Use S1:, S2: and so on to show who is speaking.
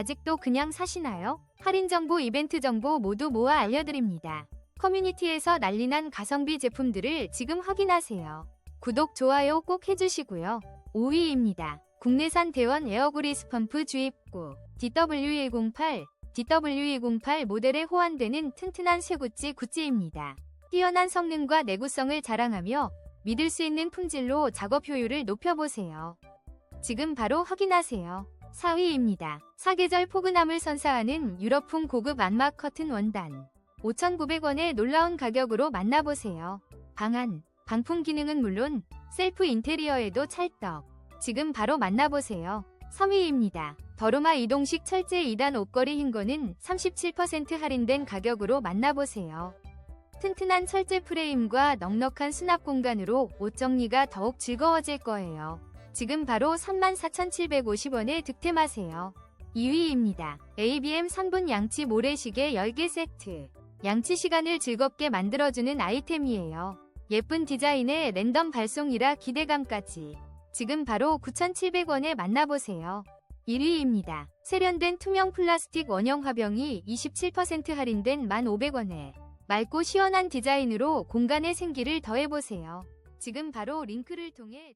S1: 아직도 그냥 사시나요? 할인 정보, 이벤트 정보 모두 모아 알려드립니다. 커뮤니티에서 난리난 가성비 제품들을 지금 확인하세요. 구독, 좋아요 꼭 해주시고요. 5위입니다. 국내산 대원 에어그리스 펌프 주입구 DW108 DW108 모델에 호환되는 튼튼한 쇠구찌 구찌입니다. 뛰어난 성능과 내구성을 자랑하며 믿을 수 있는 품질로 작업 효율을 높여보세요. 지금 바로 확인하세요. 4위입니다. 사계절 포근함을 선사하는 유럽풍 고급 안마 커튼 원단. 5,900원의 놀라운 가격으로 만나보세요. 방안, 방풍 기능은 물론 셀프 인테리어에도 찰떡. 지금 바로 만나보세요. 3위입니다. 더루마 이동식 철제 2단 옷걸이 흰거는 37% 할인된 가격으로 만나보세요. 튼튼한 철제 프레임과 넉넉한 수납 공간으로 옷 정리가 더욱 즐거워질 거예요. 지금 바로 34,750원에 득템하세요. 2위입니다. ABM 3분 양치 모래시계 10개 세트. 양치 시간을 즐겁게 만들어주는 아이템이에요. 예쁜 디자인의 랜덤 발송이라 기대감까지. 지금 바로 9,700원에 만나보세요. 1위입니다. 세련된 투명 플라스틱 원형 화병이 27% 할인된 1,500원에 맑고 시원한 디자인으로 공간에 생기를 더해보세요. 지금 바로 링크를 통해